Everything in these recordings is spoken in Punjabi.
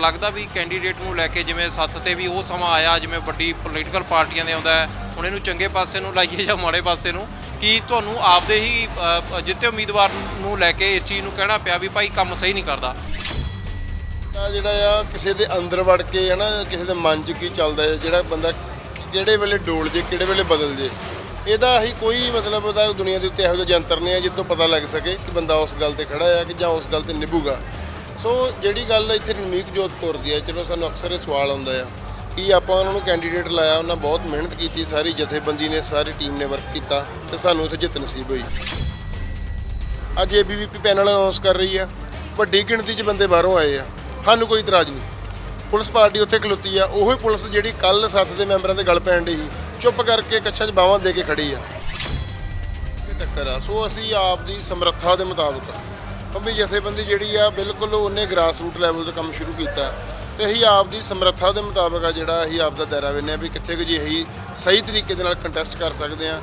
ਲੱਗਦਾ ਵੀ ਕੈਂਡੀਡੇਟ ਨੂੰ ਲੈ ਕੇ ਜਿਵੇਂ ਸੱਤ ਤੇ ਵੀ ਉਹ ਸਮਾਂ ਆਇਆ ਜਿਵੇਂ ਵੱਡੀ ਪੋਲੀਟੀਕਲ ਪਾਰਟੀਆਂ ਦੇ ਆਉਂਦਾ ਹੈ ਹੁਣ ਇਹਨੂੰ ਚੰਗੇ ਪਾਸੇ ਨੂੰ ਲਾਈਏ ਜਾਂ ਮਾੜੇ ਪਾਸੇ ਨੂੰ ਕੀ ਤੁਹਾਨੂੰ ਆਪਦੇ ਹੀ ਅ, ਜਿੱਤੇ ਉਮੀਦਵਾਰ ਨੂੰ ਲੈ ਕੇ ਇਸ ਚੀਜ਼ ਨੂੰ ਕਹਿਣਾ ਪਿਆ ਵੀ ਭਾਈ ਕੰਮ ਸਹੀ ਨਹੀਂ ਕਰਦਾ? ਤਾਂ ਜਿਹੜਾ ਆ ਕਿਸੇ ਦੇ ਅੰਦਰ ਵੜ ਕੇ ਹੈ ਨਾ ਕਿਸੇ ਦੇ ਮਨ 'ਚ ਕੀ ਚੱਲਦਾ ਹੈ ਜਿਹੜਾ ਬੰਦਾ ਕਿਹੜੇ ਵੇਲੇ ਡੋਲ ਜੇ ਕਿਹੜੇ ਵੇਲੇ ਬਦਲ ਜੇ ਇਹਦਾ ਹੀ ਕੋਈ ਮਤਲਬ ਉਹਦਾ ਦੁਨੀਆ ਦੇ ਉੱਤੇ ਇਹੋ ਜਿਹੇ ਜੰਤਰ ਨਹੀਂ ਹੈ ਜਿੱਦੋਂ ਪਤਾ ਲੱਗ ਸਕੇ ਕਿ ਬੰਦਾ ਉਸ ਗੱਲ ਤੇ ਖੜਾ ਹੈ ਕਿ ਜਾਂ ਉਸ ਗੱਲ ਤੇ ਨਿਭੂਗਾ। ਸੋ ਜਿਹੜੀ ਗੱਲ ਇੱਥੇ ਨਮੀਕ ਜੋਤ ਦੀ ਹੈ, ਚਲੋ ਸਾਨੂੰ ਅਕਸਰ ਇਹ ਸਵਾਲ ਆਉਂਦਾ ਆ ਕਿ ਆਪਾਂ ਉਹਨਾਂ ਨੂੰ ਕੈਂਡੀਡੇਟ ਲਾਇਆ, ਉਹਨਾਂ ਬਹੁਤ ਮਿਹਨਤ ਕੀਤੀ, ਸਾਰੀ ਜਥੇਬੰਦੀ ਨੇ, ਸਾਰੀ ਟੀਮ ਨੇ ਵਰਕ ਕੀਤਾ ਤੇ ਸਾਨੂੰ ਇੱਥੇ ਜਿੱਤ ਨਸੀਬ ਹੋਈ। ਅੱਜ ਏਬੀਵੀਪੀ ਪੈਨਲ ਅਨਾਉਂਸ ਕਰ ਰਹੀ ਆ, ਵੱਡੀ ਗਿਣਤੀ 'ਚ ਬੰਦੇ ਬਾਹਰੋਂ ਆਏ ਆ, ਸਾਨੂੰ ਕੋਈ ਇਤਰਾਜ਼ ਨਹੀਂ। ਪੁਲਿਸ ਪਾਰਟੀ ਉੱਥੇ ਖਲੋਤੀ ਆ, ਉਹੀ ਪੁਲਿਸ ਜਿਹੜੀ ਕੱਲ ਸੱਥ ਦੇ ਮੈਂਬਰਾਂ ਦੇ ਗਲ ਪੈਣ ਡਈ ਚੁੱਪ ਕਰਕੇ ਕੱਛਾਂ 'ਚ ਬਾਹਾਂ ਦੇ ਕੇ ਖੜੀ ਆ। ਇਹ ਟੱਕਰ ਆ, ਸੋ ਅਸੀਂ ਆਪ ਦੀ ਸਮਰੱਥਾ ਦੇ ਮੁਤਾਬਕ ਪੰਮੀ ਜਥੇਬੰਦੀ ਜਿਹੜੀ ਆ ਬਿਲਕੁਲ ਉਹਨੇ ਗ੍ਰਾਸ ਰੂਟ ਲੈਵਲ ਤੋਂ ਕੰਮ ਸ਼ੁਰੂ ਕੀਤਾ। ਤੇ ਅਸੀਂ ਆਪ ਦੀ ਸਮਰੱਥਾ ਦੇ ਮੁਤਾਬਕ ਆ ਜਿਹੜਾ ਅਸੀਂ ਆਪ ਦਾ ਦਾਇਰਾ ਵਿੰਨੇ ਆ ਵੀ ਕਿੱਥੇ ਕੁ ਜੀ ਅਸੀਂ ਸਹੀ ਤਰੀਕੇ ਦੇ ਨਾਲ ਕੰਟੈਸਟ ਕਰ ਸਕਦੇ ਆ।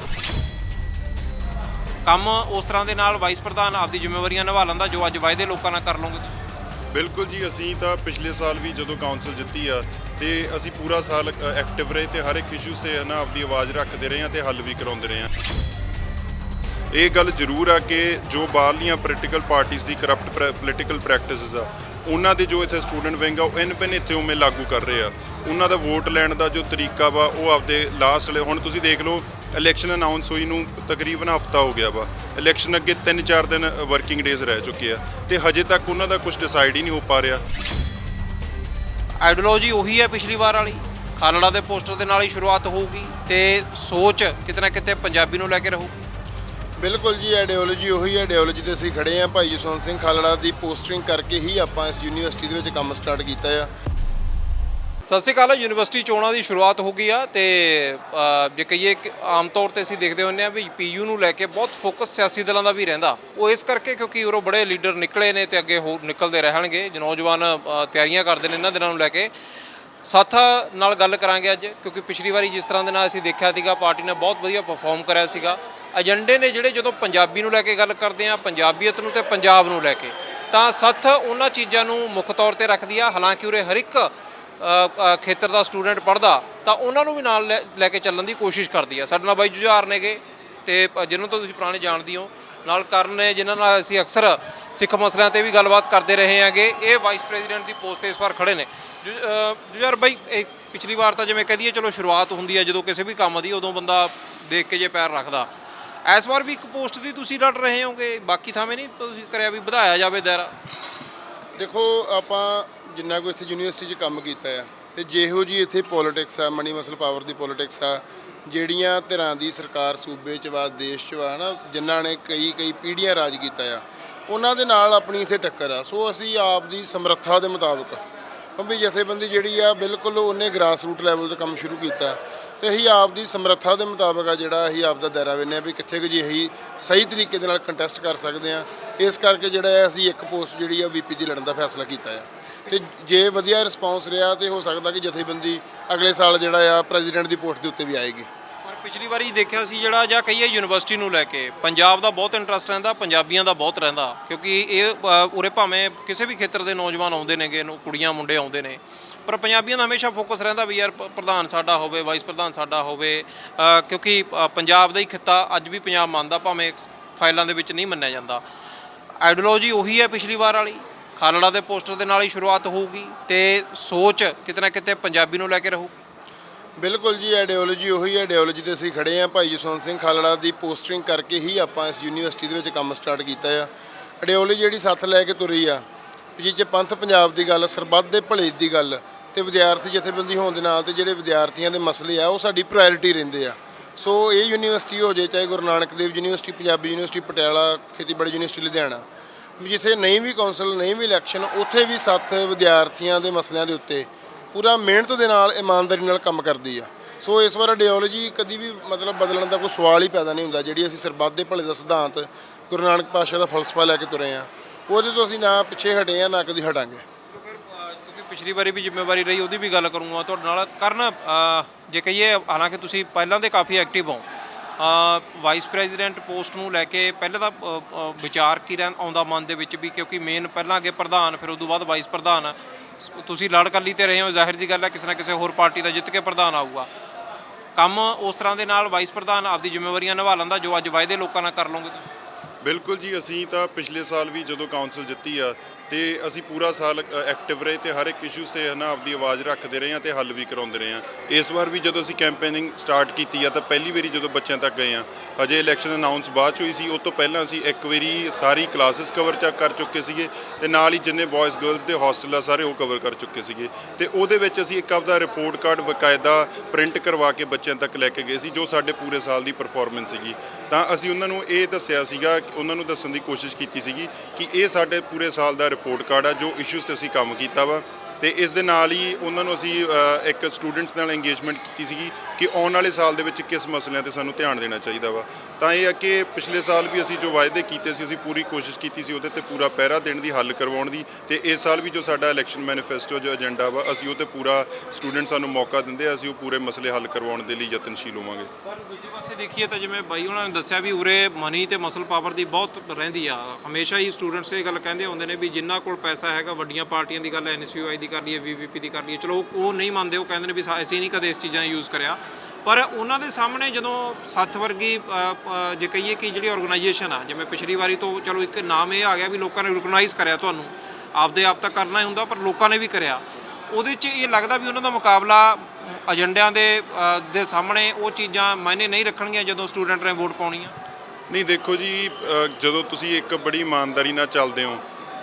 ਕੰਮ ਉਸ ਤਰ੍ਹਾਂ ਦੇ ਨਾਲ ਵਾਈਸ ਪ੍ਰਧਾਨ ਆਪਦੀ ਜ਼ਿੰਮੇਵਾਰੀਆਂ ਨਿਭਾ ਲੈਂਦਾ ਜੋ ਅੱਜ ਵਾਅਦੇ ਲੋਕਾਂ ਨਾਲ ਕਰ ਲਓਗੇ ਬਿਲਕੁਲ ਜੀ ਅਸੀਂ ਤਾਂ ਪਿਛਲੇ ਸਾਲ ਵੀ ਜਦੋਂ ਕਾਉਂਸਲ ਜਿੱਤੀ ਆ ਤੇ ਅਸੀਂ ਪੂਰਾ ਸਾਲ ਐਕਟਿਵ ਰਹੇ ਤੇ ਹਰ ਇੱਕ ਇਸ਼ੂਸ ਤੇ ਨਾ ਆਪਦੀ ਆਵਾਜ਼ ਰੱਖਦੇ ਰਹੇ ਆ ਤੇ ਹੱਲ ਵੀ ਕਰਾਉਂਦੇ ਰਹੇ ਆ। ਇਹ ਗੱਲ ਜ਼ਰੂਰ ਆ ਕਿ ਜੋ ਬਾਹਰਲੀਆਂ ਪੋਲੀਟੀਕਲ ਪਾਰਟੀਆਂ ਦੀ ਕਰਪਟ ਪੋਲੀਟੀਕਲ ਪ੍ਰੈਕਟਿਸਿਸ ਆ, ਉਹਨਾਂ ਦੇ ਜੋ ਇੱਥੇ ਸਟੂਡੈਂਟ ਵਿੰਗ ਆ, ਉਹ ਇਨ ਬਿਨ ਇੱਥੇ ਉਵੇਂ ਲਾਗੂ ਕਰ ਰਹੇ ਆ। ਉਹਨਾਂ ਦਾ ਵੋਟ ਲੈਣ ਦਾ ਜੋ ਤਰੀਕਾ ਵਾ, ਉਹ ਆਪਦੇ ਲਾਸਟ ਵਾਲੇ ਹੁਣ ਤੁਸੀਂ ਦੇਖ ਲਓ ਇਲੈਕਸ਼ਨ ਅਨਾਉਂਸ ਹੋਈ ਨੂੰ ਤਕਰੀਬਨ ਹਫਤਾ ਹੋ ਗਿਆ ਵਾ। ਇਲੈਕਸ਼ਨ ਅੱਗੇ 3-4 ਦਿਨ ਵਰਕਿੰਗ ਡੇਜ਼ ਰਹਿ ਚੁੱਕੇ ਆ। ਤੇ ਹਜੇ ਤੱਕ ਉਹਨਾਂ ਦਾ ਕੁਝ ਡਿਸਾਈਡ ਹੀ ਨਹੀਂ ਹੋ ਪਾ ਰਿਹਾ। ਆਈਡੀਓਲੋਜੀ ਉਹੀ ਹੈ ਪਿਛਲੀ ਵਾਰ ਵਾਲੀ। ਖਾਲੜਾ ਦੇ ਪੋਸਟਰ ਦੇ ਨਾਲ ਹੀ ਸ਼ੁਰੂਆਤ ਹੋਊਗੀ ਤੇ ਸੋਚ ਕਿਤੇ ਨਾ ਕਿਤੇ ਪੰਜਾਬੀ ਨੂੰ ਲੈ ਕੇ ਰਹੂਗੀ ਬਿਲਕੁਲ ਜੀ ਆਈਡੀਓਲੋਜੀ ਉਹੀ ਆਈਡੀਓਲੋਜੀ ਤੇ ਅਸੀਂ ਖੜੇ ਆ ਭਾਈ ਜਸਵੰਤ ਸਿੰਘ ਖਾਲੜਾ ਦੀ ਪੋਸਟਰਿੰਗ ਕਰਕੇ ਹੀ ਆਪਾਂ ਇਸ ਯੂਨੀਵਰਸਿਟੀ ਦੇ ਵਿੱਚ ਕੰਮ ਸਟਾਰਟ ਕੀਤਾ ਆ। ਸਤਿ ਸ਼੍ਰੀ ਅਕਾਲ, ਯੂਨੀਵਰਸਿਟੀ ਚੋਣਾਂ ਦੀ ਸ਼ੁਰੂਆਤ ਹੋ ਗਈ ਆ ਤੇ ਜੇ ਕਹੀਏ ਕਿ ਆਮ ਤੌਰ ਤੇ ਅਸੀਂ ਦੇਖਦੇ ਹੁੰਦੇ ਆ ਵੀ ਪੀਯੂ ਨੂੰ ਲੈ ਕੇ ਬਹੁਤ ਫੋਕਸ ਸਿਆਸੀ ਦਲਾਂ ਦਾ ਵੀ ਰਹਿੰਦਾ। ਉਹ ਇਸ ਕਰਕੇ ਕਿਉਂਕਿ ਉਰੋਂ ਬੜੇ ਲੀਡਰ ਨਿਕਲੇ ਨੇ ਤੇ ਅੱਗੇ ਹੋਰ ਨਿਕਲਦੇ ਰਹਿਣਗੇ। ਨੌਜਵਾਨ ਤਿਆਰੀਆਂ ਕਰਦੇ ਨੇ ਇਹਨਾਂ ਦਿਨਾਂ ਨੂੰ ਲੈ ਕੇ। ਸਾਥਾ ਨਾਲ ਗੱਲ ਕਰਾਂਗੇ ਅੱਜ, ਕਿਉਂਕਿ ਪਿਛਲੀ ਵਾਰੀ ਜਿਸ ਤਰ੍ਹਾਂ ਦੇ ਨਾਲ ਅਸੀਂ ਦੇਖਿਆ ਸੀਗਾ, ਪਾਰਟੀ ਨੇ ਬਹੁਤ ਵਧੀਆ ਪਰਫਾਰਮ ਕਰਿਆ ਸੀਗਾ। ਏਜੰਡੇ ਨੇ ਜਿਹੜੇ ਜਦੋਂ ਪੰਜਾਬੀ ਨੂੰ ਲੈ ਕੇ ਗੱਲ ਕਰਦੇ ਆ ਪੰਜਾਬੀਅਤ ਨੂੰ ਤੇ ਪੰਜਾਬ ਨੂੰ ਲੈ ਕੇ ਤਾਂ ਸੱਥ ਉਹਨਾਂ ਚੀਜ਼ਾਂ ਨੂੰ ਮੁੱਖ ਤੌਰ ਤੇ ਰੱਖਦੀ ਆ। ਹਾਲਾਂਕਿ ਉਰੇ ਹਰ ਇੱਕ ਖੇਤਰ ਦਾ ਸਟੂਡੈਂਟ ਪੜਦਾ ਤਾਂ ਉਹਨਾਂ ਨੂੰ ਵੀ ਨਾਲ ਲੈ- ਲੈ ਕੇ ਚੱਲਣ ਦੀ ਕੋਸ਼ਿਸ਼ ਕਰਦੀ ਆ। ਸਾਡੇ ਨਾਲ ਬਾਈ ਜੁਝਾਰ ਨੇਗੇ ਤੇ ਅ, ਜਿਹਨੂੰ ਤਾਂ ਤੁਸੀਂ ਪੁਰਾਣੇ ਜਾਣਦੇ ਹੋ। ਨਾਲ ਕਰਨ ਨੇ ਜਿਨ੍ਹਾਂ ਨਾਲ ਅਸੀਂ ਅਕਸਰ ਸਿੱਖ ਮਸਲਿਆਂ ਤੇ ਵੀ ਗੱਲਬਾਤ ਕਰਦੇ ਰਹੇ ਹਾਂਗੇ ਇਹ ਵਾਈਸ ਪ੍ਰੈਜ਼ੀਡੈਂਟ ਦੀ ਪੋਸਟ ਤੇ ਇਸ ਵਾਰ ਖੜੇ ਨੇ। ਜੁ- ਜੁਝਾਰ ਬਾਈ ਇਹ ਪਿਛਲੀ ਵਾਰ ਤਾਂ ਜਿਵੇਂ ਕਹਦੀਏ ਚਲੋ ਸ਼ੁਰੂਆਤ ਹੁੰਦੀ ਹੈ ਜਦੋਂ ਕਿਸੇ ਵੀ ਕੰਮ ਦੀ ਉਦੋਂ ਬੰਦਾ ਦੇਖ ਕੇ ਜੇ ਪੈਰ ਰੱਖਦਾ। ਇਸ ਵਾਰ ਵੀ ਇੱਕ ਪੋਸਟ ਦੀ ਤੁਸੀਂ ਲੜ ਰਹੇ ਹੋਗੇ, ਬਾਕੀ ਥਾਵੇਂ ਨਹੀਂ ਤੁਸੀਂ ਕਰਿਆ ਵੀ ਵਧਾਇਆ ਜਾਵੇ ਦਾਇਰਾ? ਦੇਖੋ, ਆਪਾਂ ਜਿੰਨਾ ਕੁ ਇੱਥੇ ਯੂਨੀਵਰਸਿਟੀ 'ਚ ਕੰਮ ਕੀਤਾ ਆ, ਤੇ ਜਿਹੋ ਜੀ ਇੱਥੇ ਪੋਲਿਟਿਕਸ ਆ, ਮਨੀ ਮਸਲ ਪਾਵਰ ਦੀ ਪੋਲਿਟਿਕਸ ਆ, ਜਿਹੜੀਆਂ ਧਿਰਾਂ ਦੀ ਸਰਕਾਰ ਸੂਬੇ 'ਚ ਵਾ, ਦੇਸ਼ 'ਚ ਵਾ, ਹਨਾ, ਜਿਨ੍ਹਾਂ ਨੇ ਕਈ ਕਈ ਪੀੜ੍ਹੀਆਂ ਰਾਜ ਕੀਤਾ ਆ, ਉਹਨਾਂ ਦੇ ਨਾਲ ਆਪਣੀ ਇੱਥੇ ਟੱਕਰ ਆ। ਸੋ ਅਸੀਂ ਆਪ ਦੀ ਸਮਰੱਥਾ ਦੇ ਮੁਤਾਬਕ ਪੰਮੀ ਜਥੇਬੰਦੀ ਜਿਹੜੀ ਆ, ਬਿਲਕੁਲ ਉਹਨੇ ਗ੍ਰਾਸ ਰੂਟ ਲੈਵਲ ਤੋਂ ਕੰਮ ਸ਼ੁਰੂ ਕੀਤਾ। ਤੇ ਅਸੀਂ ਆਪ ਦੀ ਸਮਰੱਥਾ ਦੇ ਮੁਤਾਬਕ ਆ ਜਿਹੜਾ ਅਸੀਂ ਆਪ ਦਾ ਦਾਇਰਾ ਵਿੰਨੇ ਆ ਵੀ ਕਿੱਥੇ ਕੁ ਜੀ ਅਸੀਂ ਸਹੀ ਤਰੀਕੇ ਦੇ ਨਾਲ ਕੰਟੈਸਟ ਕਰ ਸਕਦੇ ਆ। ਇਸ ਕਰਕੇ ਜਿਹੜਾ ਹੈ ਅਸੀਂ ਇੱਕ ਪੋਸਟ ਜਿਹੜੀ ਆ ਵੀਪੀ ਦੀ ਲੜਨ ਦਾ ਫੈਸਲਾ ਕੀਤਾ ਆ। ਤੇ ਜੇ ਵਧੀਆ ਰਿਸਪਾਂਸ ਰਿਹਾ ਤੇ ਹੋ ਸਕਦਾ ਕਿ ਜਥੇਬੰਦੀ ਅਗਲੇ ਸਾਲ ਜਿਹੜਾ ਆ ਪ੍ਰੈਜ਼ੀਡੈਂਟ ਦੀ ਪੋਸਟ ਦੇ ਉੱਤੇ ਵੀ ਆਏਗੀ। ਪਰ ਪਿਛਲੀ ਵਾਰੀ ਦੇਖਿਆ ਸੀ ਜਿਹੜਾ ਜਾਂ ਕਹੀਏ ਯੂਨੀਵਰਸਿਟੀ ਨੂੰ ਲੈ ਕੇ ਪੰਜਾਬ ਦਾ ਬਹੁਤ ਇੰਟਰਸਟ ਰਹਿੰਦਾ ਪੰਜਾਬੀਆਂ ਦਾ ਬਹੁਤ ਰਹਿੰਦਾ। ਕਿਉਂਕਿ ਇਹ ਅ, ਉਰੇ ਭਾਵੇਂ ਕਿਸੇ ਵੀ ਖੇਤਰ ਦੇ ਨੌਜਵਾਨ ਆਉਂਦੇ ਨੇਗੇ ਨੂੰ ਕੁੜੀਆਂ ਮੁੰਡੇ ਆਉਂਦੇ ਨੇ ਪਰ ਪੰਜਾਬੀਆਂ ਦਾ ਹਮੇਸ਼ਾ ਫੋਕਸ ਰਹਿੰਦਾ ਵੀ ਯਾਰ ਪ- ਪ੍ਰਧਾਨ ਸਾਡਾ ਹੋਵੇ ਵਾਈਸ ਪ੍ਰਧਾਨ ਸਾਡਾ ਹੋਵੇ ਅ, ਕਿਉਂਕਿ ਅ, ਪੰਜਾਬ ਦਾ ਹੀ ਖਿੱਤਾ ਅੱਜ ਵੀ ਪੰਜਾਬ ਮੰਨਦਾ ਭਾਵੇਂ ਫਾਈਲਾਂ ਦੇ ਵਿੱਚ ਨਹੀਂ ਮੰਨਿਆ ਜਾਂਦਾ। ਆਈਡੀਓਲੋਜੀ ਉਹੀ ਹੈ ਪਿਛਲੀ ਵਾਰ ਵਾਲੀ। ਖਾਲੜਾ ਦੇ ਪੋਸਟਰ ਦੇ ਨਾਲ ਹੀ ਸ਼ੁਰੂਆਤ ਹੋਊਗੀ ਤੇ ਸੋਚ ਕਿਤੇ ਨਾ ਕਿਤੇ ਪੰਜਾਬੀ ਨੂੰ ਲੈ ਕੇ ਰਹੂ। ਬਿਲਕੁਲ ਜੀ ਆਈਡੀਓਲੋਜੀ ਉਹੀ ਆਈਡੀਓਲੋਜੀ ਤੇ ਅਸੀਂ ਖੜੇ ਆ ਭਾਈ ਜਸਵੰਤ ਸਿੰਘ ਖਾਲੜਾ ਦੀ ਪੋਸਟਰਿੰਗ ਕਰਕੇ ਹੀ ਆਪਾਂ ਇਸ ਯੂਨੀਵਰਸਿਟੀ ਦੇ ਵਿੱਚ ਕੰਮ ਸਟਾਰਟ ਕੀਤਾ ਆ। ਆਈਡੀਓਲੋਜੀ ਜਿਹੜੀ ਸੱਥ ਲੈ ਕੇ ਤੁਰੀ ਆ ਵੀ ਜੇ ਪੰਥ ਪੰਜਾਬ ਦੀ ਗੱਲ ਸਰਬੱਤ ਦੇ ਭਲੇ ਦੀ ਗੱਲ ਤੇ ਵਿਦਿਆਰਥੀ ਜਥੇਬੰਦੀ ਹੋਣ ਦੇ ਨਾਲ ਤੇ ਜਿਹੜੇ ਵਿਦਿਆਰਥੀਆਂ ਦੇ ਮਸਲੇ ਆ, ਉਹ ਸਾਡੀ ਪ੍ਰਾਇੋਰਟੀ ਰਹਿੰਦੇ ਆ। ਸੋ ਇਹ ਯੂਨੀਵਰਸਿਟੀ ਹੋ ਜੇ, ਚਾਹੇ ਗੁਰੂ ਨਾਨਕ ਦੇਵ ਯੂਨੀਵਰਸਿਟੀ, ਪੰਜਾਬੀ ਯੂਨੀਵਰਸਿਟੀ, ਪਟਿਆਲਾ, ਖੇਤੀਬਾੜੀ ਯੂਨੀਵਰਸਿਟੀ, ਲੁਧਿਆਣਾ, ਜਿੱਥੇ ਨਹੀਂ ਵੀ ਕੌਂਸਲ ਨਹੀਂ ਵੀ ਇਲੈਕਸ਼ਨ ਉੱਥੇ ਵੀ ਸੱਥ ਵਿਦਿਆਰਥੀਆਂ ਦੇ ਮਸਲਿਆਂ ਦੇ ਉੱਤੇ ਪੂਰਾ ਮਿਹਨਤ ਦੇ ਨਾਲ, ਇਮਾਨਦਾਰੀ ਨਾਲ ਕੰਮ ਕਰਦੀ ਆ। ਸੋ ਇਸ ਵਾਰ ਆਈਡੀਓਲੋਜੀ ਕਦੀ ਵੀ ਮਤਲਬ ਬਦਲਣ ਦਾ ਕੋਈ ਸਵਾਲ ਹੀ ਪੈਦਾ ਨਹੀਂ ਹੁੰਦਾ, ਜਿਹੜੀ ਅਸੀਂ ਸਰਬੱਤ ਦੇ ਭਲੇ ਦਾ ਸਿਧਾਂਤ ਗੁਰੂ ਨਾਨਕ ਪਾਤਸ਼ਾਹ ਦਾ ਫਲਸਫਾ ਲੈ ਕੇ ਤੁਰੇ ਆ, ਉਹਦੇ ਤੋਂ ਅਸੀਂ ਨਾ ਪਿੱਛੇ ਹਟੇ ਆ, ਨਾ ਕਦੀ ਹਟਾਂਗੇ। ਪਿਛਲੀ ਵਾਰੀ ਵੀ ਜ਼ਿੰਮੇਵਾਰੀ ਰਹੀ, ਉਹਦੀ ਵੀ ਗੱਲ ਕਰੂੰਗਾ ਤੁਹਾਡੇ ਨਾਲ। ਕਰਨ ਜੇ ਕਹੀਏ, ਹਾਲਾਂਕਿ ਤੁਸੀਂ ਪਹਿਲਾਂ ਦੇ ਕਾਫੀ ਐਕਟਿਵ ਹੋ ਵਾਈਸ ਪ੍ਰੈਜ਼ੀਡੈਂਟ ਪੋਸਟ ਨੂੰ ਲੈ ਕੇ ਪਹਿਲਾਂ ਤਾਂ ਵਿਚਾਰ ਕੀ ਰਹਿ ਆਉਂਦਾ ਮਨ ਦੇ ਵਿੱਚ ਵੀ ਕਿਉਂਕਿ ਮੇਨ ਪਹਿਲਾਂ ਅੱਗੇ ਪ੍ਰਧਾਨ, ਫਿਰ ਉਦੋਂ ਬਾਅਦ ਵਾਈਸ ਪ੍ਰਧਾਨ। ਤੁਸੀਂ ਲੜ ਕੱਲੀ ਤੇ ਰਹੇ ਹੋ, ਜ਼ਾਹਿਰ ਜੀ ਗੱਲ ਹੈ, ਕਿਸੇ ਨਾ ਕਿਸੇ ਹੋਰ ਪਾਰਟੀ ਦਾ ਜਿੱਤ ਕੇ ਪ੍ਰਧਾਨ ਆਊਗਾ। ਕੰਮ ਉਸ ਤਰ੍ਹਾਂ ਦੇ ਨਾਲ ਵਾਈਸ ਪ੍ਰਧਾਨ ਆਪਦੀ ਜ਼ਿੰਮੇਵਾਰੀਆਂ ਨਿਭਾ ਲੈਂਦਾ, ਜੋ ਅੱਜ ਵਾਅਦੇ ਲੋਕਾਂ ਨਾਲ ਕਰ ਲਓਗੇ ਤੁਸੀਂ? ਬਿਲਕੁਲ ਜੀ, ਅਸੀਂ ਤਾਂ ਪਿਛਲੇ ਸਾਲ ਵੀ ਜਦੋਂ ਕਾਉਂਸਲ ਜਿੱਤੀ ਆ ਤੇ ਅਸੀਂ ਪੂਰਾ ਸਾਲ ਐਕਟਿਵ ਰਹੇ ਤੇ ਹਰ ਇੱਕ ਇਸ਼ੂਸ ਤੇ ਹਨਾ ਆਪਦੀ ਆਵਾਜ਼ ਰੱਖਦੇ ਰਹੇ ਆ ਤੇ ਹੱਲ ਵੀ ਕਰਾਉਂਦੇ ਰਹੇ ਆ ਇਸ ਵਾਰ ਵੀ ਜਦੋਂ ਅਸੀਂ ਕੈਂਪੇਨਿੰਗ ਸਟਾਰਟ ਕੀਤੀ ਆ ਤਾਂ ਪਹਿਲੀ ਵਾਰੀ ਜਦੋਂ ਬੱਚਿਆਂ ਤੱਕ ਗਏ ਆ ਅਜੇ ਇਲੈਕਸ਼ਨ ਅਨਾਉਂਸ ਬਾਅਦ ਚ ਹੋਈ ਸੀ, ਉਸ ਤੋਂ ਪਹਿਲਾਂ ਅਸੀਂ ਇੱਕ ਵਾਰੀ ਸਾਰੀ ਕਲਾਸਿਸ ਕਵਰ ਚੈੱਕ ਕਰ ਚੁੱਕੇ ਸੀਗੇ ਤੇ ਨਾਲ ਹੀ ਜਿੰਨੇ ਬॉयਜ਼ ਗਰਲਸ ਦੇ ਹੌਸਟਲ ਆ ਸਾਰੇ ਉਹ ਕਵਰ ਕਰ ਚੁੱਕੇ ਸੀਗੇ। ਤੇ ਉਹਦੇ ਵਿੱਚ ਅਸੀਂ ਇੱਕ ਆਪਦਾ ਰਿਪੋਰਟ ਕਾਰਡ ਬਕਾਇਦਾ ਪ੍ਰਿੰਟ ਕਰਵਾ ਕੇ ਬੱਚਿਆਂ ਤੱਕ ਲੈ ਕੇ ਗਏ ਸੀ, ਜੋ ਸਾਡੇ ਪੂਰੇ ਸਾਲ ਦੀ ਪਰਫਾਰਮੈਂਸ ਸੀਗੀ। ਤਾਂ ਅਸੀਂ ਉਹਨਾਂ ਨੂੰ ਇਹ ਦੱਸਿਆ ਸੀਗਾ, ਉਹਨਾਂ ਨੂੰ ਦੱਸਣ ਦੀ ਕੋਸ਼ਿਸ਼ ਕੀਤੀ ਸੀਗੀ ਕਿ ਇਹ ਸਾਡੇ ਪੂਰੇ ਸਾਲ ਦਾ ਰਿਪੋਰਟ ਕਾਰਡ ਆ ਜੋ ਇਸ਼ੂਜ਼ ਤੇ ਅਸੀਂ ਕੰਮ ਕੀਤਾ ਵਾ। ਤੇ ਇਸ ਦੇ ਨਾਲ ਹੀ ਉਹਨਾਂ ਨੂੰ ਅਸੀਂ ਇੱਕ ਸਟੂਡੈਂਟਸ ਨਾਲ ਇੰਗੇਜਮੈਂਟ ਕੀਤੀ ਸੀਗੀ ਕਿ ਆਉਣ ਵਾਲੇ ਸਾਲ ਦੇ ਵਿੱਚ ਕਿਸ ਮਸਲਿਆਂ ਤੇ ਸਾਨੂੰ ਧਿਆਨ ਦੇਣਾ ਚਾਹੀਦਾ ਵਾ। ਤਾਂ ਇਹ ਆ ਕਿ ਪਿਛਲੇ ਸਾਲ ਵੀ ਅਸੀਂ ਜੋ ਵਾਅਦੇ ਕੀਤੇ ਸੀ, ਅਸੀਂ ਪੂਰੀ ਕੋਸ਼ਿਸ਼ ਕੀਤੀ ਸੀ ਉਹਦੇ ਤੇ ਪੂਰਾ ਪਹਿਰਾ ਦੇਣ ਦੀ, ਹੱਲ ਕਰਵਾਉਣ ਦੀ ਤੇ ਇਸ ਸਾਲ ਵੀ ਜੋ ਸਾਡਾ ਇਲੈਕਸ਼ਨ ਮੈਨੀਫੈਸਟੋ ਜੋ ਏਜੰਡਾ ਵਾ, ਅਸੀਂ ਉਹ ਤੇ ਪੂਰਾ ਸਟੂਡੈਂਟ ਸਾਨੂੰ ਮੌਕਾ ਦਿੰਦੇ ਅਸੀਂ ਉਹ ਪੂਰੇ ਮਸਲੇ ਹੱਲ ਕਰਵਾਉਣ ਦੇ ਲਈ ਯਤਨਸ਼ੀਲ ਹੋਵਾਂਗੇ। ਪਰ ਦੂਜੇ ਪਾਸੇ ਦੇਖੀਏ ਤਾਂ ਜਿਵੇਂ ਬਾਈ ਉਹਨਾਂ ਨੇ ਦੱਸਿਆ ਵੀ ਉਰੇ ਮਨੀ ਤੇ ਮਸਲ ਪਾਵਰ ਦੀ ਬਹੁਤ ਰਹਿੰਦੀ ਆ। ਹਮੇਸ਼ਾ ਹੀ ਸਟੂਡੈਂਟਸ ਇਹ ਗੱਲ ਕਹਿੰਦੇ ਹੁੰਦੇ ਨੇ ਵੀ ਜਿੰਨਾ ਕੋਲ ਪੈਸਾ ਹੈਗਾ, ਵੱਡੀਆਂ ਪਾਰਟੀਆਂ ਦੀ ਗੱਲ ਐਨਐਸਯੂਆਈ ਦੀ ਕਰ ਲਈਏ ਵੀਵੀਪੀ ਦੀ ਕਰ ਲਈਏ ਚਲੋ ਉਹ ਨਹੀਂ ਮੰਨਦੇ ਉਹ ਕਹਿੰਦੇ ਨੇ ਵੀ ਸਾ- ਅਸੀਂ ਨਹੀਂ ਕਦੇ ਇਸ ਚੀਜ਼ਾਂ ਯੂਜ਼ ਕਰਿਆ। ਪਰ ਉਹਨਾਂ ਦੇ ਸਾਹਮਣੇ ਜਦੋਂ ਸੱਥ ਵਰਗੀ ਅ, ਅ, ਜੇ ਕਹੀਏ ਕਿ ਜਿਹੜੀ ਆਰਗੇਨਾਈਜੇਸ਼ਨ ਆ ਜਿਵੇਂ ਪਿਛਲੀ ਵਾਰੀ ਤੋਂ ਚਲੋ ਇੱਕ ਨਾਮ ਇਹ ਆ ਗਿਆ ਵੀ ਲੋਕਾਂ ਨੇ ਰਿਕਗਨਾਈਜ਼ ਕਰਿਆ ਤੁਹਾਨੂੰ। ਆਪਦੇ ਆਪ ਤਾਂ ਕਰਨਾ ਹੀ ਹੁੰਦਾ ਪਰ ਲੋਕਾਂ ਨੇ ਵੀ ਕਰਿਆ। ਉਹਦੇ 'ਚ ਇਹ ਲੱਗਦਾ ਵੀ ਉਹਨਾਂ ਦਾ ਮੁਕਾਬਲਾ ਏਜੰਡਿਆਂ ਦੇ ਅ, ਦੇ ਸਾਹਮਣੇ ਉਹ ਚੀਜ਼ਾਂ ਮਾਇਨੇ ਨਹੀਂ ਰੱਖਣਗੀਆਂ ਜਦੋਂ ਸਟੂਡੈਂਟ ਨੇ ਵੋਟ ਪਾਉਣੀ ਆ। ਨਹੀਂ ਦੇਖੋ ਜੀ ਅ, ਜਦੋਂ ਤੁਸੀਂ ਇੱਕ ਬੜੀ ਇਮਾਨਦਾਰੀ ਨਾਲ ਚੱਲਦੇ ਹੋ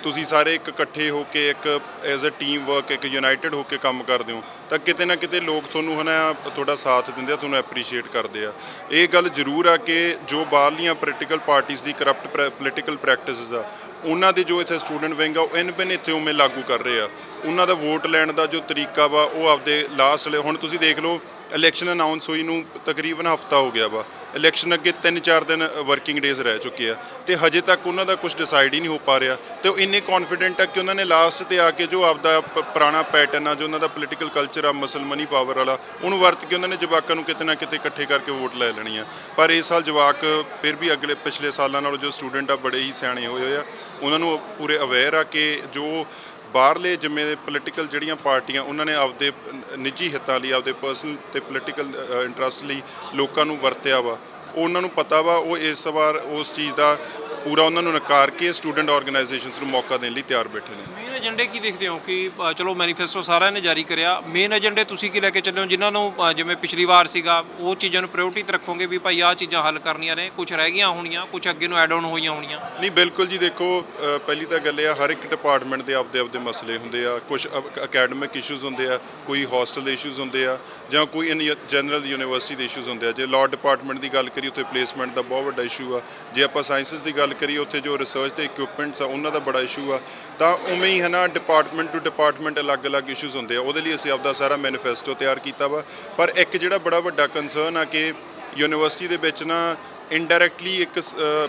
ਤੁਸੀਂ ਸਾਰੇ ਇੱਕ ਇਕੱਠੇ ਹੋ ਕੇ, ਇੱਕ ਐਜ਼ ਅ ਟੀਮ ਵਰਕ ਇੱਕ ਯੂਨਾਈਟਿਡ ਹੋ ਕੇ ਕੰਮ ਕਰਦੇ ਹੋ, ਤਾਂ ਕਿਤੇ ਨਾ ਕਿਤੇ ਲੋਕ ਤੁਹਾਨੂੰ ਹਨਾ, ਤੁਹਾਡਾ ਸਾਥ ਦਿੰਦੇ ਆ, ਤੁਹਾਨੂੰ ਐਪਰੀਸ਼ੀਏਟ ਕਰਦੇ ਆ। ਇਹ ਗੱਲ ਜ਼ਰੂਰ ਆ ਕਿ ਜੋ ਬਾਹਰਲੀਆਂ ਪੋਲੀਟੀਕਲ ਪਾਰਟੀਆਂ ਦੀ ਕਰਪਟ ਪੋਲੀਟੀਕਲ ਪ੍ਰੈਕਟਿਸਿਸ ਆ, ਉਹਨਾਂ ਦੇ ਜੋ ਇੱਥੇ ਸਟੂਡੈਂਟ ਵਿੰਗ ਆ, ਉਹ ਇਨ ਬਿਨ ਇੱਥੇ ਉਵੇਂ ਲਾਗੂ ਕਰ ਰਹੇ ਆ। ਉਹਨਾਂ ਦਾ ਵੋਟ ਲੈਣ ਦਾ ਜੋ ਤਰੀਕਾ ਵਾ, ਉਹ ਆਪਦੇ ਲਾਸਟ ਵਾਲੇ ਹੁਣ ਤੁਸੀਂ ਦੇਖ ਲਓ ਇਲੈਕਸ਼ਨ ਅਨਾਉਂਸ ਹੋਈ ਨੂੰ ਤਕਰੀਬਨ ਹਫਤਾ ਹੋ ਗਿਆ ਵਾ। ਇਲੈਕਸ਼ਨ ਅੱਗੇ 3-4 ਦਿਨ ਵਰਕਿੰਗ ਡੇਜ਼ ਰਹਿ ਚੁੱਕੇ ਆ ਤੇ ਹਜੇ ਤੱਕ ਉਹਨਾਂ ਦਾ ਕੁਝ ਡਿਸਾਈਡ ਹੀ ਨਹੀਂ ਹੋ ਪਾ ਰਿਹਾ ਤੇ ਉਹ ਇੰਨੇ ਕੌਨਫੀਡੈਂਟ ਆ ਕਿ ਉਹਨਾਂ ਨੇ ਲਾਸਟ ਤੇ ਆ ਕੇ ਜੋ ਆਪਦਾ ਪ- ਪੁਰਾਣਾ ਪੈਟਰਨ ਆ, ਜੋ ਉਹਨਾਂ ਦਾ ਪੋਲੀਟੀਕਲ ਕਲਚਰ ਆ ਮੁਸਲਮਾਨੀ ਪਾਵਰ ਵਾਲਾ, ਉਹਨੂੰ ਵਰਤ ਕੇ ਉਹਨਾਂ ਨੇ ਜਵਾਕਾਂ ਨੂੰ ਕਿਤੇ ਨਾ ਕਿਤੇ ਇਕੱਠੇ ਕਰਕੇ ਵੋਟ ਲੈ ਲੈਣੀ ਆ। ਪਰ ਇਸ ਸਾਲ ਜਵਾਕ ਫਿਰ ਵੀ ਅਗਲੇ ਪਿਛਲੇ ਸਾਲਾਂ ਨਾਲੋਂ ਜੋ ਸਟੂਡੈਂਟ ਆ, ਬੜੇ ਹੀ ਸਿਆਣੇ ਹੋਏ ਹੋਏ ਆ। ਉਹਨਾਂ ਨੂੰ ਪੂਰੇ ਅਵੇਅਰ ਆ ਕਿ ਜੋ ਬਾਹਰਲੇ ਜਿੰਮੇ ਦੇ ਪੋਲੀਟੀਕਲ ਜਿਹੜੀਆਂ ਪਾਰਟੀਆਂ, ਉਹਨਾਂ ਨੇ ਆਪਦੇ ਨਿੱਜੀ ਹਿੱਤਾਂ ਲਈ, ਆਪਦੇ ਪਰਸਨਲ ਤੇ ਪੋਲੀਟੀਕਲ ਇੰਟਰਸਟ ਲਈ ਲੋਕਾਂ ਨੂੰ ਵਰਤਿਆ ਵਾ। ਉਹਨਾਂ ਨੂੰ ਪਤਾ ਵਾ, ਉਹ ਇਸ ਵਾਰ ਉਸ ਚੀਜ਼ ਦਾ ਪੂਰਾ ਉਹਨਾਂ ਨੂੰ ਨਕਾਰ ਕੇ ਸਟੂਡੈਂਟ ਆਰਗੇਨਾਈਜੇਸ਼ਨਸ ਨੂੰ ਮੌਕਾ ਦੇਣ ਲਈ ਤਿਆਰ ਬੈਠੇ ਨੇ। ਮੇਨ ਏਜੰਡੇ ਕੀ ਦੇਖਦੇ ਹੋ ਕਿ ਚਲੋ ਮੈਨੀਫੈਸਟੋ ਸਾਰਿਆਂ ਨੇ ਜਾਰੀ ਕਰਿਆ। ਮੇਨ ਏਜੰਡੇ ਤੁਸੀਂ ਕੀ ਲੈ ਕੇ ਚੱਲੇ ਹੋ? ਜਿਨ੍ਹਾਂ ਨੂੰ ਜਿਵੇਂ ਪਿਛਲੀ ਵਾਰ ਸੀਗਾ ਉਹ ਚੀਜ਼ਾਂ ਨੂੰ ਪ੍ਰਾਇੋਰਟੀ ਤੇ ਰੱਖੋਗੇ ਵੀ ਭਾਈ ਆਹ ਚੀਜ਼ਾਂ ਹੱਲ ਕਰਨੀਆਂ ਨੇ ਕੁਝ ਰਹਿ ਗਈਆਂ ਹੋਣੀਆਂ ਕੁਝ ਅੱਗੇ ਨੂੰ ਐਡ ਆਨ ਹੋਈਆਂ ਹੋਣੀਆਂ? ਨਹੀਂ ਬਿਲਕੁਲ ਜੀ ਦੇਖੋ ਪਹਿਲੀ ਤਾਂ ਗੱਲ ਇਹ ਆ ਹਰ ਇੱਕ ਡਿਪਾਰਟਮੈਂਟ ਦੇ ਆਪਦੇ ਆਪਦੇ ਮਸਲੇ ਹੁੰਦੇ ਆ ਕੁਝ ਅਕੈਡਮਿਕ ਇਸ਼ੂਜ਼ ਹੁੰਦੇ ਆ ਕੋਈ ਹਾਸਟਲ ਦੇ ਇਸ਼ੂਜ਼ ਹੁੰਦੇ ਆ ਜਾਂ ਕੋਈ ਇਨ ਜਨਰਲ ਯੂਨੀਵਰਸਿਟੀ ਦੇ ਇਸ਼ੂਜ਼ ਹੁੰਦੇ ਆ, ਜੇ ਲਾਅ ਡਿਪਾਰਟਮੈਂਟ ਦੀ ਗੱਲ ਕਰੀਏ, ਉੱਥੇ ਪਲੇਸਮੈਂਟ ਦਾ ਬਹੁਤ ਵੱਡਾ ਇਸ਼ੂ ਆ। ਜੇ ਆਪਾਂ ਸਾਇੰਸਸ ਦੀ ਗੱਲ ਕਰੀਏ, ਉੱਥੇ ਜੋ ਰਿਸਰਚ ਦੇ ਇਕਵਿਪਮੈਂਟਸ ਆ, ਉਹਨਾਂ ਦਾ ਬੜਾ ਇਸ਼ੂ ਆ। ਤਾਂ ਉਵੇਂ ਹੀ ਹੈ ਨਾ ਡਿਪਾਰਟਮੈਂਟ ਟੂ ਡਿਪਾਰਟਮੈਂਟ ਅਲੱਗ-ਅਲੱਗ ਇਸ਼ੂਜ਼ ਹੁੰਦੇ ਆ। ਉਹਦੇ ਲਈ ਅਸੀਂ ਆਪਦਾ ਸਾਰਾ ਮੈਨੀਫੈਸਟੋ ਤਿਆਰ ਕੀਤਾ ਵਾ। ਪਰ ਇੱਕ ਜਿਹੜਾ ਬੜਾ ਵੱਡਾ ਕੰਸਰਨ ਆ ਕਿ ਯੂਨੀਵਰਸਿਟੀ ਦੇ ਵਿੱਚ ਨਾ ਇਨਡਾਇਰੈਕਟਲੀ ਇੱਕ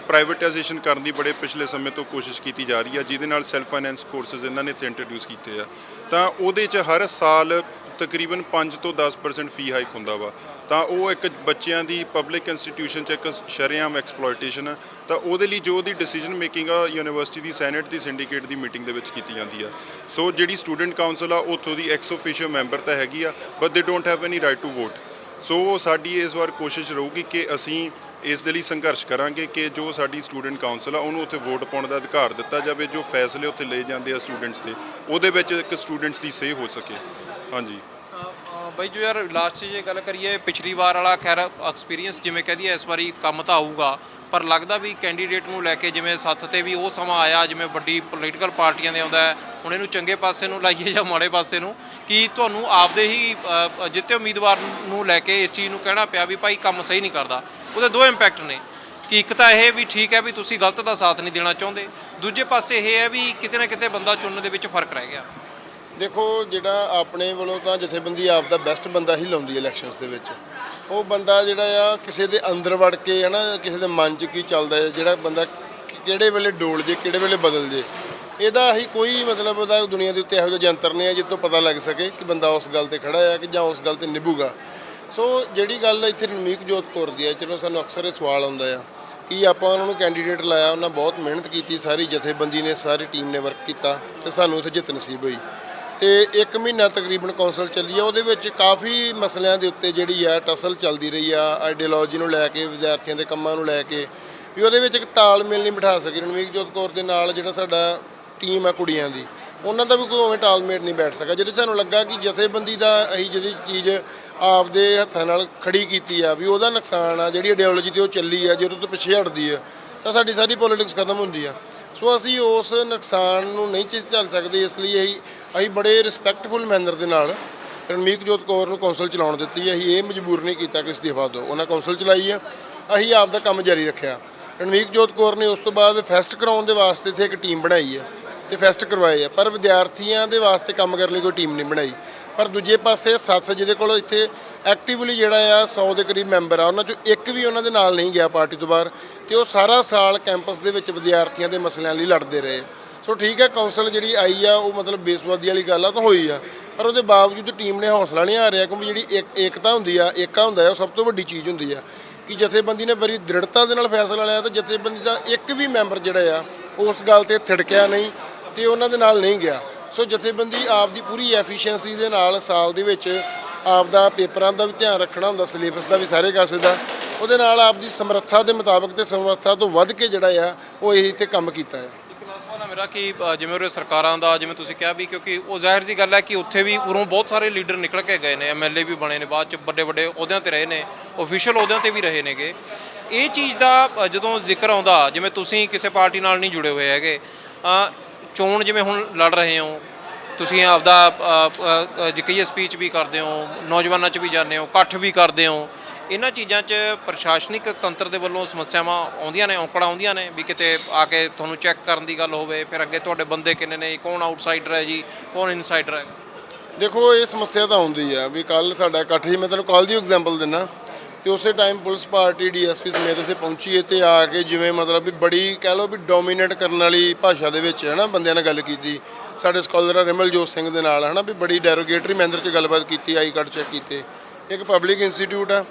ਪ੍ਰਾਈਵੇਟਾਈਜੇਸ਼ਨ ਕਰਨ ਦੀ ਬੜੇ ਪਿਛਲੇ ਸਮੇਂ ਤੋਂ ਕੋਸ਼ਿਸ਼ ਕੀਤੀ ਜਾ ਰਹੀ ਆ, ਜਿਹਦੇ ਨਾਲ ਸੈਲਫ ਫਾਈਨੈਂਸ ਕੋਰਸਸ ਇਹਨਾਂ ਨੇ ਇੱਥੇ ਇੰਟਰੋਡਿਊਸ ਕੀਤੇ ਆ। ਤਾਂ ਉਹਦੇ 'ਚ ਹਰ ਸਾਲ ਤਕਰੀਬਨ 5 ਤੋਂ 10% ਫੀ ਹਾਈਕ ਹੁੰਦਾ ਵਾ। ਤਾਂ ਉਹ ਇੱਕ ਬੱਚਿਆਂ ਦੀ ਪਬਲਿਕ ਇੰਸਟੀਟਿਊਸ਼ਨ 'ਚ ਇੱਕ ਸ਼ਰੇਆਮ ਐਕਸਪਲੋਇਟੇਸ਼ਨ ਆ। ਤਾਂ ਉਹਦੇ ਲਈ ਜੋ ਉਹਦੀ ਡਿਸੀਜਨ ਮੇਕਿੰਗ ਆ ਯੂਨੀਵਰਸਿਟੀ ਦੀ ਸੈਨੇਟ ਦੀ ਸਿੰਡੀਕੇਟ ਦੀ ਮੀਟਿੰਗ ਦੇ ਵਿੱਚ ਕੀਤੀ ਜਾਂਦੀ ਆ। ਸੋ ਜਿਹੜੀ ਸਟੂਡੈਂਟ ਕਾਉਂਸਲ ਆ, ਉੱਥੋਂ ਦੀ ਐਕਸ ਅਫੀਸ਼ੀਅਲ ਮੈਂਬਰ ਤਾਂ ਹੈਗੀ ਆ but they don't have any right to vote so ਸਾਡੀ ਇਸ ਵਾਰ ਕੋਸ਼ਿਸ਼ ਰਹੂਗੀ ਕਿ ਅਸੀਂ ਇਸ ਦੇ ਲਈ ਸੰਘਰਸ਼ ਕਰਾਂਗੇ ਕਿ ਜੋ ਸਾਡੀ ਸਟੂਡੈਂਟ ਕਾਉਂਸਲ ਆ, ਉਹਨੂੰ ਉੱਥੇ ਵੋਟ ਪਾਉਣ ਦਾ ਅਧਿਕਾਰ ਦਿੱਤਾ ਜਾਵੇ, ਜੋ ਫੈਸਲੇ ਉੱਥੇ ਲਏ ਜਾਂਦੇ ਆ ਸਟੂਡੈਂਟਸ ਦੇ। ਉਹਦੇ ਵਿੱਚ ਇੱਕ ਸਟੂਡੈਂਟਸ ਦੀ ਸਹੀ ਹੋ ਸਕੇ। ਹਾਂਜੀ। ਬਾਈ ਜੋ ਯਾਰ ਲਾਸਟ 'ਚ ਜੇ ਗੱਲ ਕਰੀਏ ਪਿਛਲੀ ਵਾਰ ਵਾਲਾ ਖੈਰ ਐਕਸਪੀਰੀਅੰਸ ਜਿਵੇਂ ਕਹਦੀ ਇਸ ਵਾਰੀ ਕੰਮ ਤਾਂ ਆਊਗਾ। ਪਰ ਲੱਗਦਾ ਵੀ ਕੈਂਡੀਡੇਟ ਨੂੰ ਲੈ ਕੇ ਜਿਵੇਂ ਸੱਥ ਤੇ ਵੀ ਉਹ ਸਮਾਂ ਆਇਆ ਜਿਵੇਂ ਵੱਡੀ ਪੋਲੀਟੀਕਲ ਪਾਰਟੀਆਂ ਦੇ ਆਉਂਦਾ ਹੈ ਹੁਣ ਇਹਨੂੰ ਚੰਗੇ ਪਾਸੇ ਨੂੰ ਲਾਈਏ ਜਾਂ ਮਾੜੇ ਪਾਸੇ ਨੂੰ ਕਿ ਤੁਹਾਨੂੰ ਆਪਦੇ ਹੀ ਅ, ਜਿੱਤੇ ਉਮੀਦਵਾਰ ਨੂੰ ਲੈ ਕੇ ਇਸ ਚੀਜ਼ ਨੂੰ ਕਹਿਣਾ ਪਿਆ ਵੀ ਭਾਈ ਕੰਮ ਸਹੀ ਨਹੀਂ ਕਰਦਾ? ਉਹਦੇ ਦੋ ਇੰਪੈਕਟ ਨੇ। ਕਿ ਇੱਕ ਤਾਂ ਇਹ ਵੀ ਠੀਕ ਹੈ ਵੀ ਤੁਸੀਂ ਗਲਤ ਦਾ ਸਾਥ ਨਹੀਂ ਦੇਣਾ ਚਾਹੁੰਦੇ। ਦੂਜੇ ਪਾਸੇ ਇਹ ਹੈ ਵੀ ਕਿਤੇ ਨਾ ਕਿਤੇ ਬੰਦਾ ਚੁਣਨ ਦੇ ਵਿੱਚ ਫ਼ਰਕ ਰਹਿ ਗਿਆ। ਦੇਖੋ, ਜਿਹੜਾ ਆਪਣੇ ਵੱਲੋਂ ਤਾਂ ਜਥੇਬੰਦੀ ਆਪ ਦਾ ਬੈਸਟ ਬੰਦਾ ਹੀ ਲਾਉਂਦੀ ਹੈ ਇਲੈਕਸ਼ਨਸ ਦੇ ਵਿੱਚ। ਉਹ ਬੰਦਾ ਜਿਹੜਾ ਆ, ਕਿਸੇ ਦੇ ਅੰਦਰ ਵੜ ਕੇ ਹੈ ਨਾ ਕਿਸੇ ਦੇ ਮਨ 'ਚ ਕੀ ਚੱਲਦਾ ਹੈ, ਜਿਹੜਾ ਬੰਦਾ ਕਿਹੜੇ ਵੇਲੇ ਡੋਲ ਜੇ, ਕਿਹੜੇ ਵੇਲੇ ਬਦਲ ਜੇ। ਇਹਦਾ ਹੀ ਕੋਈ ਮਤਲਬ ਉਹਦਾ ਦੁਨੀਆ ਦੇ ਉੱਤੇ ਇਹੋ ਜਿਹਾ ਜੰਤਰ ਨਹੀਂ ਹੈ ਜਿੱਤੋਂ ਪਤਾ ਲੱਗ ਸਕੇ ਕਿ ਬੰਦਾ ਉਸ ਗੱਲ ਤੇ ਖੜਾ ਹੈ ਕਿ ਜਾਂ ਉਸ ਗੱਲ ਤੇ ਨਿਭੂਗਾ। ਸੋ ਜਿਹੜੀ ਗੱਲ ਇੱਥੇ ਰਣਮੀਕ ਜੋਤ ਕੌਰ ਦੀ ਹੈ ਚਲੋ ਸਾਨੂੰ ਅਕਸਰ ਇਹ ਸਵਾਲ ਆਉਂਦਾ ਆ, ਕਿ ਆਪਾਂ ਉਹਨਾਂ ਨੂੰ ਕੈਂਡੀਡੇਟ ਲਾਇਆ, ਉਹਨਾਂ ਬਹੁਤ ਮਿਹਨਤ ਕੀਤੀ, ਸਾਰੀ ਜਥੇਬੰਦੀ ਨੇ, ਸਾਰੀ ਟੀਮ ਨੇ ਵਰਕ ਕੀਤਾ ਤੇ ਸਾਨੂੰ ਉੱਥੇ ਜਿੱਤ ਨਸੀਬ ਹੋਈ। ਤੇ 1 ਮਹੀਨਾ ਤਕਰੀਬਨ ਕੌਂਸਲ ਚੱਲੀ ਆ। ਉਹਦੇ ਵਿੱਚ ਕਾਫੀ ਮਸਲਿਆਂ ਦੇ ਉੱਤੇ ਜਿਹੜੀ ਆ, ਟਸਲ ਚੱਲਦੀ ਰਹੀ ਆ ਆਈਡੀਓਲੋਜੀ ਨੂੰ ਲੈ ਕੇ, ਵਿਦਿਆਰਥੀਆਂ ਦੇ ਕੰਮਾਂ ਨੂੰ ਲੈ ਕੇ, ਵੀ ਉਹਦੇ ਵਿੱਚ ਇੱਕ ਤਾਲਮੇਲ ਨਹੀਂ ਬਿਠਾ ਸਕੀ ਰਣਵੀਰ ਜੋਤ ਕੌਰ ਦੇ ਨਾਲ ਜਿਹੜਾ ਸਾਡਾ ਟੀਮ ਆ ਕੁੜੀਆਂ ਦੀ। ਉਹਨਾਂ ਦਾ ਵੀ ਕੋਈ ਉਵੇਂ ਤਾਲਮੇਲ ਨਹੀਂ ਬੈਠ ਸਕਿਆ। ਜਦੋਂ 'ਚ ਸਾਨੂੰ ਲੱਗਾ ਕਿ ਜਥੇਬੰਦੀ ਦਾ ਅਸੀਂ ਜਿਹੜੀ ਚੀਜ਼ ਆਪਦੇ ਹੱਥਾਂ ਨਾਲ ਖੜੀ ਕੀਤੀ ਆ, ਵੀ ਉਹਦਾ ਨੁਕਸਾਨ ਆ, ਜਿਹੜੀ ਆਈਡੀਓਲੋਜੀ ਤੇ ਉਹ ਚੱਲੀ ਆ ਜਦੋਂ ਤੋਂ ਪਿੱਛੇ ਹਟਦੀ ਆ, ਤਾਂ ਸਾਡੀ ਸਾਰੀ ਪੋਲਿਟਿਕਸ ਖਤਮ ਹੁੰਦੀ ਆ। ਸੋ ਅਸੀਂ ਉਸ ਨੁਕਸਾਨ ਨੂੰ ਨਹੀਂ ਚੀਜ਼ ਚੱਲ ਸਕਦੇ, ਇਸ ਲਈ ਅਸੀਂ ਅਸੀਂ ਬੜੇ ਰਿਸਪੈਕਟਫੁਲ ਮੈਨਰ ਦੇ ਨਾਲ ਰਣਮੀਕ ਜੋਤ ਕੌਰ ਨੂੰ ਕੌਂਸਲ ਚਲਾਉਣ ਦਿੱਤੀ ਹੈ। ਅਸੀਂ ਇਹ ਮਜਬੂਰ ਨਹੀਂ ਕੀਤਾ ਕਿ ਇਸਤੀਫਾ ਦਿਓ। ਉਹਨਾਂ ਕੌਂਸਲ ਚਲਾਈ ਹੈ। ਅਸੀਂ ਆਪ ਦਾ ਕੰਮ ਜਾਰੀ ਰੱਖਿਆ। ਰਣਮੀਕ ਜੋਤ ਕੌਰ ਨੇ ਉਸ ਤੋਂ ਬਾਅਦ ਫੈਸਟ ਕਰਾਉਣ ਦੇ ਵਾਸਤੇ ਇੱਥੇ ਇੱਕ ਟੀਮ ਬਣਾਈ ਹੈ ਤੇ ਫੈਸਟ ਕਰਵਾਏ ਆ ਪਰ ਵਿਦਿਆਰਥੀਆਂ ਦੇ ਵਾਸਤੇ ਕੰਮ ਕਰਨ ਲਈ ਕੋਈ ਟੀਮ ਨਹੀਂ ਬਣਾਈ। ਪਰ ਦੂਜੇ ਪਾਸੇ ਸੱਤ ਜਿਹਦੇ ਕੋਲ ਇੱਥੇ ਐਕਟਿਵਲੀ ਜਿਹੜਾ ਆ 100 ਦੇ ਕਰੀਬ ਮੈਂਬਰ ਆ, ਉਹਨਾਂ ਚੋਂ ਇੱਕ ਵੀ ਉਹਨਾਂ ਦੇ ਨਾਲ ਨਹੀਂ ਗਿਆ ਪਾਰਟੀ ਤੋਂ ਬਾਹਰ ਤੇ ਉਹ ਸਾਰਾ ਸਾਲ ਕੈਂਪਸ ਦੇ ਵਿੱਚ ਵਿਦਿਆਰਥੀਆਂ ਦੇ ਮਸਲਿਆਂ ਲਈ ਲੜਦੇ ਰਹੇ। ਸੋ ਠੀਕ ਹੈ ਕੌਂਸਲ ਜਿਹੜੀ ਆਈ ਆ, ਉਹ ਮਤਲਬ ਬੇਸਵਾਦੀ ਵਾਲੀ ਗੱਲ ਆ ਤਾਂ ਹੋਈ ਆ। ਪਰ ਉਹਦੇ ਬਾਵਜੂਦ ਟੀਮ ਨੇ ਹੌਸਲਾ ਨਹੀਂ ਆ ਰਿਹਾ ਕਿਉਂਕਿ ਜਿਹੜੀ ਇੱਕ, ਏਕਤਾ ਹੁੰਦੀ ਆ, ਏਕਾ ਹੁੰਦਾ ਆ, ਉਹ ਸਭ ਤੋਂ ਵੱਡੀ ਚੀਜ਼ ਹੁੰਦੀ ਆ। ਕਿ ਜਥੇਬੰਦੀ ਨੇ ਬੜੀ ਦ੍ਰਿੜਤਾ ਦੇ ਨਾਲ ਫੈਸਲਾ ਲਿਆ ਤੇ ਜਥੇਬੰਦੀ ਦਾ ਇੱਕ ਵੀ ਮੈਂਬਰ ਜਿਹੜਾ ਆ, ਉਸ ਗੱਲ ਤੇ ਥਿੜਕਿਆ ਨਹੀਂ ਤੇ ਉਹਨਾਂ ਦੇ ਨਾਲ ਨਹੀਂ ਗਿਆ। ਸੋ ਜਥੇਬੰਦੀ ਆਪ ਦੀ ਪੂਰੀ ਐਫੀਸ਼ੀਐਂਸੀ ਦੇ ਨਾਲ ਸਾਲ ਦੇ ਵਿੱਚ ਆਪ ਦਾ ਪੇਪਰਾਂ ਦਾ ਵੀ ਧਿਆਨ ਰੱਖਣਾ ਹੁੰਦਾ ਸਿਲੇਬਸ ਦਾ ਵੀ ਸਾਰੇ ਕਾਸੇ ਦਾ, ਉਹਦੇ ਨਾਲ ਆਪ ਦੀ ਸਮਰੱਥਾ ਦੇ ਮੁਤਾਬਕ ਤੇ ਸਮਰੱਥਾ ਤੋਂ ਵੱਧ ਕੇ ਜਿਹੜਾ ਆ, ਉਹ ਇਹ ਤੇ ਕੰਮ ਕੀਤਾ ਹੈ ਇੱਕ ਲਾਸਟ ਸਵਾਲ ਹੈ ਮੇਰਾ ਕਿ ਜਿਵੇਂ ਉਹ ਸਰਕਾਰਾਂ ਦਾ ਜਿਵੇਂ ਤੁਸੀਂ ਕਿਹਾ ਵੀ ਕਿਉਂਕਿ ਉਹ ਜ਼ਾਹਿਰ ਜੀ ਗੱਲ ਹੈ ਕਿ ਉੱਥੇ ਵੀ ਉਰੋਂ ਬਹੁਤ ਸਾਰੇ ਲੀਡਰ ਨਿਕਲ ਕੇ ਗਏ ਨੇ ਐਮਐਲਏ ਵੀ ਬਣੇ ਨੇ ਬਾਅਦ ਚ ਵੱਡੇ ਵੱਡੇ ਅਹੁਦਿਆਂ ਤੇ ਰਹੇ ਨੇ ਅਫੀਸ਼ੀਅਲ ਅਹੁਦਿਆਂ ਤੇ ਵੀ ਰਹੇ ਨੇਗੇ। ਇਹ ਚੀਜ਼ ਦਾ ਜਦੋਂ ਜ਼ਿਕਰ ਆਉਂਦਾ ਜਿਵੇਂ ਤੁਸੀਂ ਕਿਸੇ ਪਾਰਟੀ ਨਾਲ ਨਹੀਂ ਜੁੜੇ ਹੋਏ ਹੈਗੇ ਚੋਣ ਜਿਵੇਂ ਹੁਣ ਲੜ ਰਹੇ ਹੋ ਤੁਸੀਂ ਆਪਦਾ ਅ, ਕਹੀਏ ਸਪੀਚ ਵੀ ਕਰਦੇ ਹੋ ਨੌਜਵਾਨਾਂ 'ਚ ਵੀ ਜਾਂਦੇ ਹੋ ਇਕੱਠ ਵੀ ਕਰਦੇ ਹੋ ਇਹਨਾਂ ਚੀਜ਼ਾਂ 'ਚ ਪ੍ਰਸ਼ਾਸਨਿਕ ਤੰਤਰ ਦੇ ਵੱਲੋਂ ਸਮੱਸਿਆਵਾਂ ਆਉਂਦੀਆਂ ਨੇ, ਔਕੜਾਂ ਆਉਂਦੀਆਂ ਨੇ ਵੀ ਕਿਤੇ ਆ ਕੇ ਤੁਹਾਨੂੰ ਚੈੱਕ ਕਰਨ ਦੀ ਗੱਲ ਹੋਵੇ, ਫਿਰ ਅੱਗੇ ਤੁਹਾਡੇ ਬੰਦੇ ਕਿੰਨੇ ਨੇ, ਕੌਣ ਆਊਟਸਾਈਡਰ ਹੈ ਜੀ, ਕੌਣ ਇਨਸਾਈਡਰ ਹੈ? ਦੇਖੋ, ਇਹ ਸਮੱਸਿਆ ਤਾਂ ਆਉਂਦੀ ਆ ਵੀ ਕੱਲ ਸਾਡਾ ਇਕੱਠ ਸੀ ਮੈਂ ਤੁਹਾਨੂੰ ਕੱਲ ਦੀ ਐਗਜ਼ਾਮਪਲ ਦਿੰਨਾ ਤੇ ਉਸੇ ਟਾਈਮ ਪੁਲਿਸ ਪਾਰਟੀ ਡੀਐਸਪੀ ਸਮੇਤ ਇੱਥੇ ਪਹੁੰਚੀ ਤੇ ਆ ਕੇ ਜਿਵੇਂ ਮਤਲਬ ਵੀ ਬੜੀ ਕਹਿ ਲਓ ਵੀ ਡੋਮੀਨੇਟ ਕਰਨ ਵਾਲੀ ਭਾਸ਼ਾ ਦੇ ਵਿੱਚ ਹੈ ਨਾ ਬੰਦਿਆਂ ਨਾਲ ਗੱਲ ਕੀਤੀ। ਸਾਡੇ ਸਕਾਲਰ ਰਿਮਲਜੋਤ ਸਿੰਘ ਦੇ ਨਾਲ ਹੈ ਨਾ ਵੀ ਬੜੀ ਡੈਰੋਗੇਟਰੀ ਮੈਂਦਰ 'ਚ ਗੱਲਬਾਤ ਕੀਤੀ ਆਈ ਕਾਰਡ ਚੈੱਕ ਕੀਤੇ। ਇੱਕ ਪਬਲਿਕ ਇੰਸਟੀਚਿਊਟ ਆ।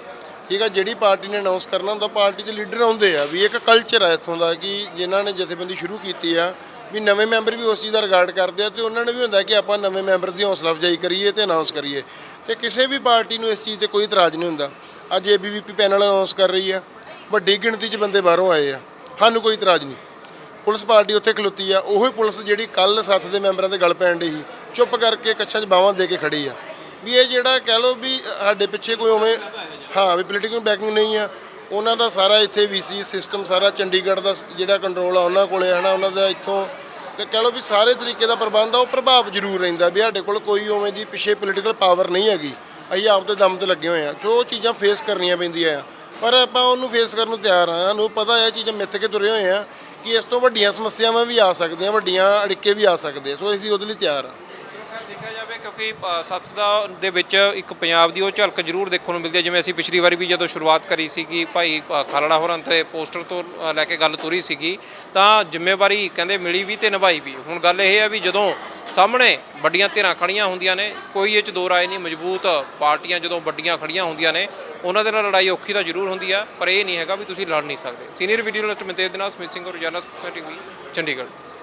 ਠੀਕ ਆ, ਜਿਹੜੀ ਪਾਰਟੀ ਨੇ ਅਨਾਉਂਸ ਕਰਨਾ ਹੁੰਦਾ ਪਾਰਟੀ ਦੇ ਲੀਡਰ ਆਉਂਦੇ ਆ ਵੀ ਇੱਕ ਕਲਚਰ ਆ ਇੱਥੋਂ ਦਾ ਕਿ ਜਿਨ੍ਹਾਂ ਨੇ ਜਥੇਬੰਦੀ ਸ਼ੁਰੂ ਕੀਤੀ ਆ, ਵੀ ਨਵੇਂ ਮੈਂਬਰ ਵੀ ਉਸ ਚੀਜ਼ ਦਾ ਰਿਗਾਰਡ ਕਰਦੇ ਆ ਤੇ ਉਹਨਾਂ ਨੇ ਵੀ ਹੁੰਦਾ ਕਿ ਆਪਾਂ ਨਵੇਂ ਮੈਂਬਰ ਦੀ ਹੌਸਲਾ ਅਫਜ਼ਾਈ ਕਰੀਏ ਤੇ ਅਨਾਉਂਸ ਕਰੀਏ। ਤੇ ਕਿਸੇ ਵੀ ਪਾਰਟੀ ਨੂੰ ਇਸ ਚੀਜ਼ ਤੇ ਕੋਈ ਇਤਰਾਜ਼ ਨਹੀਂ ਹੁੰਦਾ। ਅੱਜ ਏਬੀਵੀਪੀ ਪੈਨਲ ਅਨਾਉਂਸ ਕਰ ਰਹੀ ਆ, ਵੱਡੀ ਗਿਣਤੀ 'ਚ ਬੰਦੇ ਬਾਹਰੋਂ ਆਏ ਆ, ਸਾਨੂੰ ਕੋਈ ਇਤਰਾਜ਼ ਨਹੀਂ। ਪੁਲਿਸ ਪਾਰਟੀ ਉੱਥੇ ਖਲੋਤੀ ਆ, ਉਹੀ ਪੁਲਿਸ ਜਿਹੜੀ ਕੱਲ ਸੱਥ ਦੇ ਮੈਂਬਰਾਂ ਦੇ ਗਲ ਪੈਣ ਡਈ ਸੀ, ਚੁੱਪ ਕਰਕੇ ਕੱਛਾਂ 'ਚ ਬਾਹਾਂ ਦੇ ਕੇ ਖੜੀ ਆ। ਵੀ ਇਹ ਜਿਹੜਾ ਕਹਿ ਲਓ ਵੀ ਸਾਡੇ ਪਿੱਛੇ ਕੋਈ ਉਵੇਂ ਹਾਂ ਵੀ ਪੋਲੀਟੀਕਲ ਬੈਕਿੰਗ ਨਹੀਂ ਆ। ਉਹਨਾਂ ਦਾ ਸਾਰਾ ਇੱਥੇ ਵੀਸੀ ਸਿਸਟਮ ਸਾਰਾ ਚੰਡੀਗੜ੍ਹ ਦਾ ਜਿਹੜਾ ਕੰਟਰੋਲ ਆ, ਉਹਨਾਂ ਕੋਲੇ ਹਨਾ? ਉਹਨਾਂ ਦਾ ਇੱਥੋਂ ਤੇ ਕਹਿ ਲਓ ਵੀ ਸਾਰੇ ਤਰੀਕੇ ਦਾ ਪ੍ਰਬੰਧ ਆ, ਉਹ ਪ੍ਰਭਾਵ ਜ਼ਰੂਰ ਰਹਿੰਦਾ ਵੀ ਸਾਡੇ ਕੋਲ ਕੋਈ ਉਵੇਂ ਦੀ ਪਿੱਛੇ ਪੋਲੀਟੀਕਲ ਪਾਵਰ ਨਹੀਂ ਹੈਗੀ। ਅਸੀਂ ਆਪ ਦੇ ਦਮ ਤੇ ਲੱਗੇ ਹੋਏ ਆ। ਜੋ ਉਹ ਚੀਜ਼ਾਂ ਫੇਸ ਕਰਨੀਆਂ ਪੈਂਦੀਆਂ ਆ। ਪਰ ਆਪਾਂ ਉਹਨੂੰ ਫੇਸ ਕਰਨ ਨੂੰ ਤਿਆਰ ਆ। ਸਾਨੂੰ ਪਤਾ ਹੈ ਇਹ ਚੀਜ਼ਾਂ ਮਿੱਥ ਕੇ ਤੁਰੇ ਹੋਏ ਆ ਕਿ ਇਸ ਤੋਂ ਵੱਡੀਆਂ ਸਮੱਸਿਆਵਾਂ ਵੀ ਆ ਸਕਦੀਆਂ, ਵੱਡੀਆਂ ਅੜਿੱਕੇ ਵੀ ਆ ਸਕਦੇ ਸੋ ਅਸੀਂ ਉਹਦੇ ਲਈ ਤਿਆਰ ਆ। ਕਿਉਂਕਿ ਅ, ਸੱਥ ਦਾ ਦੇ ਵਿੱਚ ਇੱਕ ਪੰਜਾਬ ਦੀ ਉਹ ਝਲਕ ਜ਼ਰੂਰ ਦੇਖਣ ਨੂੰ ਮਿਲਦੀ ਹੈ। ਜਿਵੇਂ ਅਸੀਂ ਪਿਛਲੀ ਵਾਰੀ ਵੀ ਜਦੋਂ ਸ਼ੁਰੂਆਤ ਕਰੀ ਸੀਗੀ ਭਾਈ ਅ, ਖਾਲੜਾ ਹੋਰਾਂ ਤੇ ਪੋਸਟਰ ਤੋਂ ਅ, ਲੈ ਕੇ ਗੱਲ ਤੁਰੀ ਸੀਗੀ ਤਾਂ ਜ਼ਿੰਮੇਵਾਰੀ ਕਹਿੰਦੇ ਮਿਲੀ ਵੀ ਤੇ ਨਿਭਾਈ ਵੀ। ਹੁਣ ਗੱਲ ਇਹ ਹੈ ਵੀ ਜਦੋਂ ਸਾਹਮਣੇ ਵੱਡੀਆਂ ਧਿਰਾਂ ਖੜੀਆਂ ਹੁੰਦੀਆਂ ਨੇ ਕੋਈ ਇਹ ਚ ਦੋ ਰਾਏ ਨਹੀਂ ਮਜ਼ਬੂਤ ਪਾਰਟੀਆਂ ਜਦੋਂ ਵੱਡੀਆਂ ਖੜੀਆਂ ਹੁੰਦੀਆਂ ਨੇ ਉਹਨਾਂ ਦੇ ਨਾਲ ਲੜਾਈ ਔਖੀ ਤਾਂ ਜ਼ਰੂਰ ਹੁੰਦੀ ਆ ਪਰ ਇਹ ਨਹੀਂ ਹੈਗਾ ਵੀ ਤੁਸੀਂ ਲੜ ਨਹੀਂ ਸਕਦੇ। ਸੀਨੀਅਰ ਵੀਡੀਓ ਜਰਨਲਿਸਟ ਮਿਤੇਜ ਦੇ ਨਾਲ ਸਮਿਤ ਸਿੰਘ ਰੋਜ਼ਾਨਾ ਸੁਸਾਇਟੀ ਵੀ ਚੰਡੀਗੜ੍ਹ।